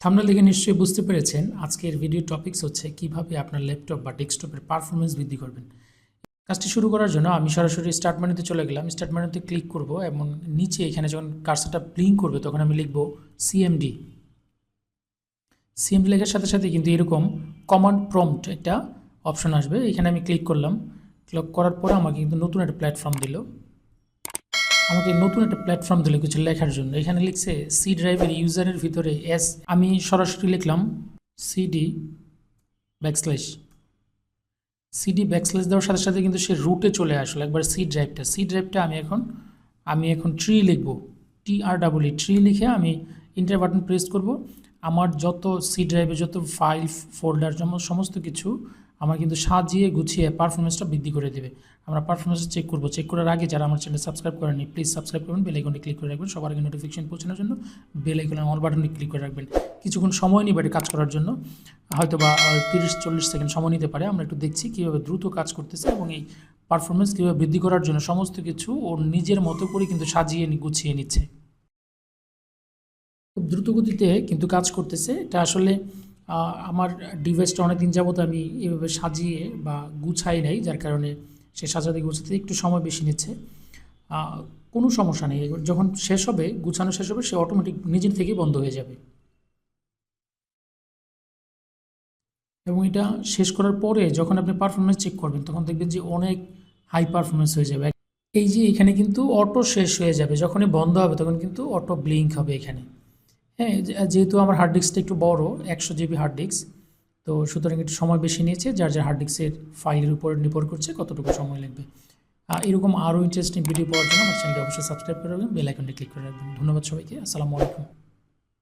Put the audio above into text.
Thumbnail দেখে নিশ্চয়ই বুঝতে পেরেছেন, আজকের ভিডিও টপিকস হচ্ছে কীভাবে আপনার ল্যাপটপ বা ডেস্কটপের পারফরমেন্স বৃদ্ধি করবেন। কাজটি শুরু করার জন্য আমি সরাসরি স্টার্ট মেনুতে চলে গেলাম। স্টার্ট মেনুতে ক্লিক করব এবং নিচে এখানে যখন কার্সারটা ব্লিঙ্ক করবে তখন আমি লিখব সিএমডি সিএমডি লেখার সাথে সাথে কিন্তু এরকম কমান্ড প্রম্পট একটা অপশন আসবে। এখানে আমি ক্লিক করলাম। ক্লিক করার পরে আমাকে কিন্তু নতুন একটা প্ল্যাটফর্ম দিল। আমাকে নতুন একটা প্ল্যাটফর্ম দিল কিছু লেখার জন্য। এখানে লিখছে সি ড্রাইভের ইউজারের ভিতরে এস আমি সরাসরি লিখলাম সিডি ব্যাকস্ল্যাশ সিডি ব্যাকস্ল্যাশ দেওয়ার সাথে সাথে কিন্তু সে রুটে চলে আসলো। একবার সি ড্রাইভটা সি ড্রাইভটা আমি এখন আমি এখন ট্রি লিখব। টি আর ডাবল ই ট্রি লিখে আমি ইন্টার বাটন প্রেস করব। আমার যত সি ড্রাইভে যত ফাইল ফোল্ডার সমস্ত কিছু আমার কিন্তু সাজিয়ে গুছিয়ে পারফরমেন্সটা বৃদ্ধি করে দেবে। আমরা পারফরমেন্স চেক করব। চেক করার আগে যারা আমার চ্যানেল সাবস্ক্রাইব করেনি প্লিজ সাবস্ক্রাইব করবেন বেল ক্লিক করে রাখবেন। সবার আগে নোটিফিকেশন পৌঁছানোর জন্য বেল আইকনে অল বাটনটি ক্লিক করে রাখবেন। কিছুক্ষণ সময় নিবে কাজ করার জন্য। হয়তো বা তিরিশ, চল্লিশ সেকেন্ড সময় নিতে পারে। আমরা একটু দেখছি কীভাবে দ্রুত কাজ করতেছে এবং এই পারফরমেন্স কীভাবে বৃদ্ধি করার জন্য সমস্ত কিছু ওর নিজের মতো করে কিন্তু সাজিয়ে গুছিয়ে নিচ্ছে। খুব দ্রুত গতিতে কিন্তু কাজ করতেছে। এটা আসলে আমার ডিভাইসটা অনেক দিন যাবত আমি এভাবে সাজিয়ে বা গুছাই নাই, যার কারণে সে সাজাতে গুছাতে একটু সময় বেশি নিচ্ছে। কোনো সমস্যা নেই। যখন শেষ হবে, গুছানো শেষ হবে, সে অটোমেটিক নিজের থেকেই বন্ধ হয়ে যাবে। এবং এটা শেষ করার পরে যখন আপনি পারফরমেন্স চেক করবেন, তখন দেখবেন যে অনেক হাই পারফরমেন্স হয়ে যাবে। এই যে এখানে কিন্তু অটো শেষ হয়ে যাবে। যখনই বন্ধ হবে, তখন কিন্তু অটো ব্লিঙ্ক হবে এখানে। হ্যাঁ যেহেতু আমার হার্ড ডিস্কটা একটু বড়, একশো জিবি হার্ড ডিস্ক তো সুতরাং একটু সময় বেশি নিয়েছে, যার যার হার্ড ডিস্কের ফাইলের উপর নির্ভর করছে, কতটুকু সময় লাগবে। আর এরকম আরও ইন্টারেস্টিং ভিডিও পাওয়ার জন্য আমার চ্যানেলটি অবশ্যই সাবস্ক্রাইব করে রাখবেন বেল আইকনটি ক্লিক করে রাখবেন। ধন্যবাদ সবাইকে, আসসালামু আলাইকুম।